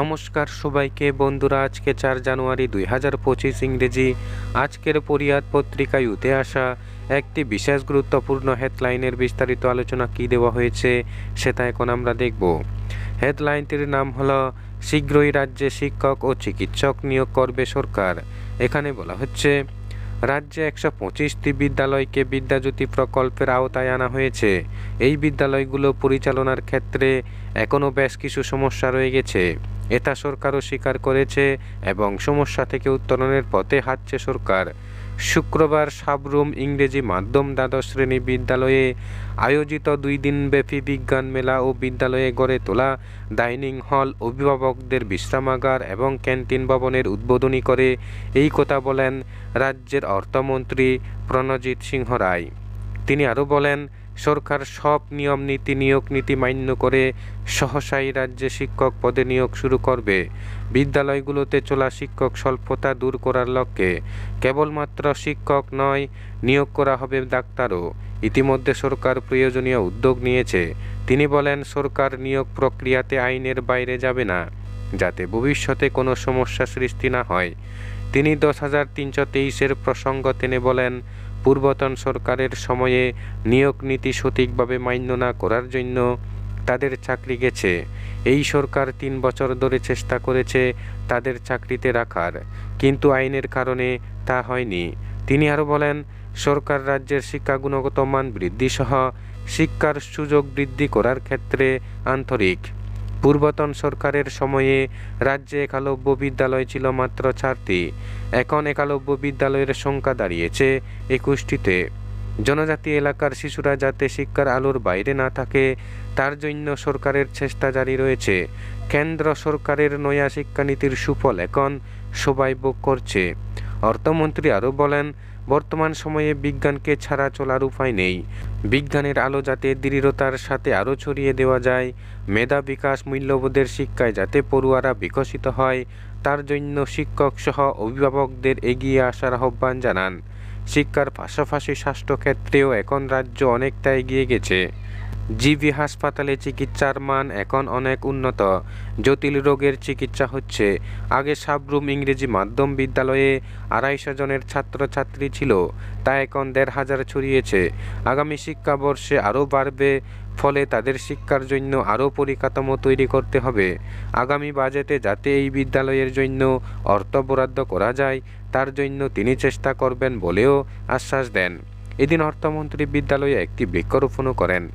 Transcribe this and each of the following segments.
নমস্কার সবাইকে, বন্ধুরা, আজকে চার জানুয়ারি দুই হাজার পঁচিশ ইংরেজি। আজকের পরিয়াদ পত্রিকায় উঠে আসা একটি বিশেষ গুরুত্বপূর্ণ হেডলাইনের বিস্তারিত আলোচনা কি দেওয়া হয়েছে, সেটা এখন আমরা দেখব। হেডলাইনটির নাম হলো, শীঘ্রই রাজ্যে শিক্ষক ও চিকিৎসক নিয়োগ করবে সরকার। এখানে বলা হচ্ছে, রাজ্যে একশো পঁচিশটি বিদ্যালয়কে বিদ্যাজ্যোতি প্রকল্পের আওতায় আনা হয়েছে। এই বিদ্যালয়গুলো পরিচালনার ক্ষেত্রে এখনও বেশ কিছু সমস্যা রয়ে গেছে। এটা সরকারও স্বীকার করেছে এবং সমস্যা থেকে উত্তরণের পথে হাঁটছে সরকার। শুক্রবার সাবরুম ইংরেজি মাধ্যম দ্বাদশ শ্রেণি বিদ্যালয়ে আয়োজিত দুই দিনব্যাপী বিজ্ঞান মেলা ও বিদ্যালয়ে গড়ে তোলা ডাইনিং হল অভিভাবকদের বিশ্রামাগার এবং ক্যান্টিন ভবনের উদ্বোধনী করে এই কথা বলেন রাজ্যের অর্থমন্ত্রী প্রণজিৎ সিংহ রায়। তিনি আরও বলেন সরকার সব নিয়ম, নীতি নিয়োগ, নীতি মান্য করে সহসাই রাজ্যে শিক্ষক পদে নিয়োগ শুরু করবে। বিদ্যালয়গুলোতে চলা শিক্ষক স্বল্পতা দূর করার লক্ষ্যে কেবলমাত্র শিক্ষক নয়, নিয়োগ করা হবে ডাক্তারও। ইতিমধ্যে সরকার প্রয়োজনীয় উদ্যোগ নিয়েছে। তিনি বলেন, সরকার নিয়োগ প্রক্রিয়াতে আইনের বাইরে যাবে না, যাতে ভবিষ্যতে কোনো সমস্যা সৃষ্টি না হয়। তিনি দশ হাজার তিনশো তেইশের প্রসঙ্গ টেনে বলেন পূর্বতন সরকারের সময়ে নিয়োগ নীতি সঠিকভাবে মান্য না করার জন্য তাদের চাকরি গেছে। এই সরকার তিন বছর ধরে চেষ্টা করেছে তাদের চাকরিতে রাখার, কিন্তু আইনের কারণে তা হয়নি। তিনি আরও বলেন, সরকার রাজ্যের শিক্ষা গুণগত মান বৃদ্ধি সহ শিক্ষার সুযোগ বৃদ্ধি করার ক্ষেত্রে আন্তরিক। পূর্বতন সরকারের সময়ে রাজ্যে একালব্য বিদ্যালয় ছিল মাত্র চারটি। এখন একালব্য বিদ্যালয়ের সংখ্যা দাঁড়িয়েছে একুশটিতে। জনজাতি এলাকার শিশুরা যাতে শিক্ষার আলোর বাইরে না থাকে, তার জন্য সরকারের চেষ্টা জারি রয়েছে। কেন্দ্র সরকারের নয়া শিক্ষানীতির সুফল এখন সবাই ভোগ করছে। অর্থমন্ত্রী আরও বলেন, বর্তমান সময়ে বিজ্ঞানকে ছাড়া চলার উপায় নেই। বিজ্ঞানের আলো যাতে দৃঢ়তার সাথে আরও ছড়িয়ে দেওয়া যায়, মেধা বিকাশ মূল্যবোধের শিক্ষায় যাতে পড়ুয়ারা বিকশিত হয়, তার জন্য শিক্ষক সহ অভিভাবকদের এগিয়ে আসার আহ্বান জানান। শিক্ষার পাশাপাশি স্বাস্থ্যক্ষেত্রেও এখন রাজ্য অনেকটা এগিয়ে গেছে। জিবি হাসপাতালে চিকিৎসার মান এখন অনেক উন্নত। জটিল রোগের চিকিৎসা হচ্ছে। আগে সাবরুম ইংরেজি মাধ্যম বিদ্যালয়ে আড়াইশো জনের ছাত্রছাত্রী ছিল, তা এখন দেড় হাজার ছড়িয়েছে। আগামী শিক্ষাবর্ষে আরও বাড়বে, ফলে তাদের শিক্ষার জন্য আরও পরিকাঠামো তৈরি করতে হবে। আগামী বাজেটে যাতে এই বিদ্যালয়ের জন্য অর্থ বরাদ্দ করা যায়, তার জন্য তিনি চেষ্টা করবেন বলেও আশ্বাস দেন। এদিন অর্থমন্ত্রী বিদ্যালয়ে একটি বৃক্ষরোপণও করেন।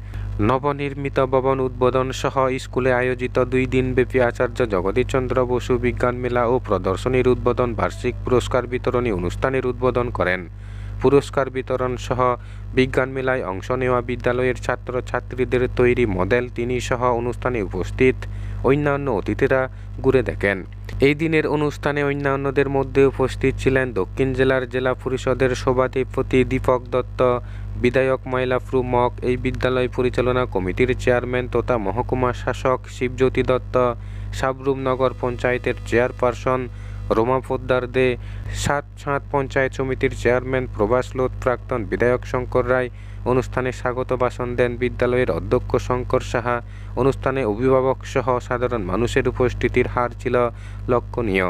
নবনির্মিত ভবন উদ্বোধন সহ স্কুলে আয়োজিত দুই দিনব্যাপী আচার্য জগদীশচন্দ্র বসু বিজ্ঞান মেলা ও প্রদর্শনীর উদ্বোধন বার্ষিক পুরস্কার বিতরণী অনুষ্ঠানের উদ্বোধন করেন। পুরস্কার বিতরণ সহ বিজ্ঞান মেলায় অংশ নেওয়া বিদ্যালয়ের ছাত্রছাত্রীদের তৈরি মডেল তিনি সহ অনুষ্ঠানে উপস্থিত অন্যান্য অতিথিরা ঘুরে দেখেন। এই দিনের অনুষ্ঠানে অন্যান্যদের মধ্যে উপস্থিত ছিলেন দক্ষিণ জেলার জেলা পরিষদের সভাধিপতি দীপক দত্ত বিধায়ক মাইলাফরু মক এই বিদ্যালয় পরিচালনা কমিটির চেয়ারম্যান তথা মহকুমা শাসক শিবজ্যোতি দত্ত, সাবরুম নগর পঞ্চায়েতের চেয়ারপারসন রোমা পোদ্দার দে, সাত সাত পঞ্চায়েত সমিতির চেয়ারম্যান প্রভাস লোধ, প্রাক্তন বিধায়ক শঙ্কর রায় অনুষ্ঠানে স্বাগত ভাষণ দেন বিদ্যালয়ের অধ্যক্ষ শঙ্কর সাহা। অনুষ্ঠানে অভিভাবক সহ সাধারণ মানুষের উপস্থিতির হার ছিল লক্ষণীয়।